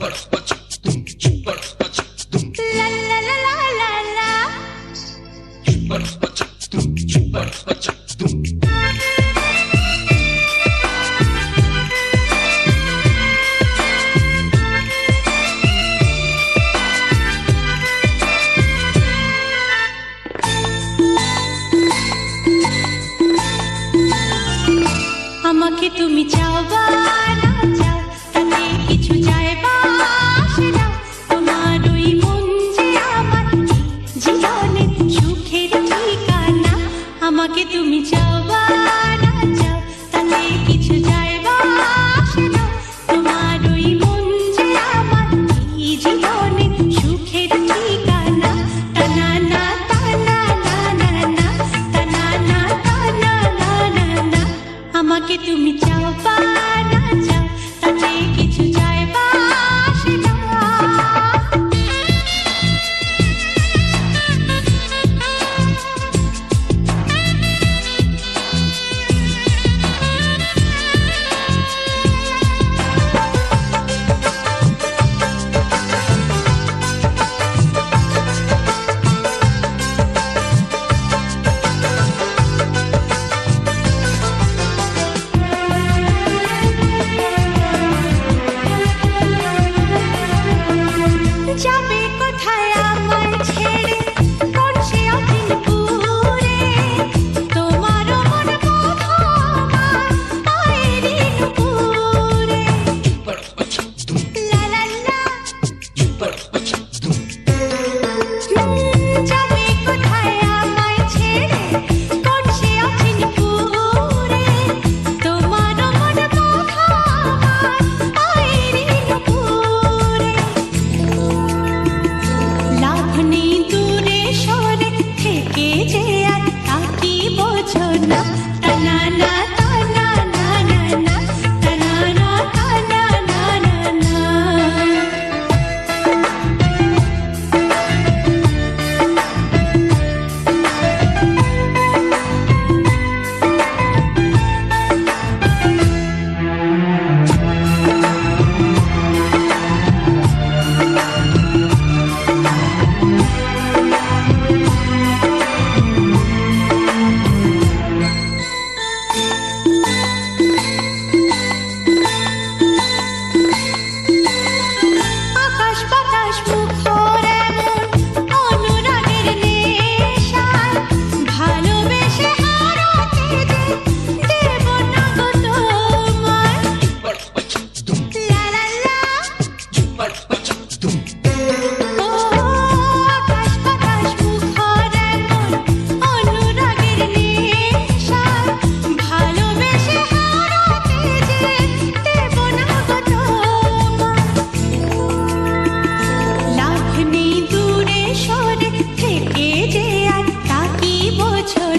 পড়ছ পাছ তুম চুদম লা লা লা লা লাড়ছ পাছ তুম চুদম লা লা লা লা লাড়ছ আমাকে তুমি চাওবা আমাকে তুমি চাওবা না চাও তাতে বা আসে না তোমার ওই না টানা না না না না টানা না না আমাকে তুমি চাওবা না চাও তাতে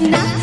not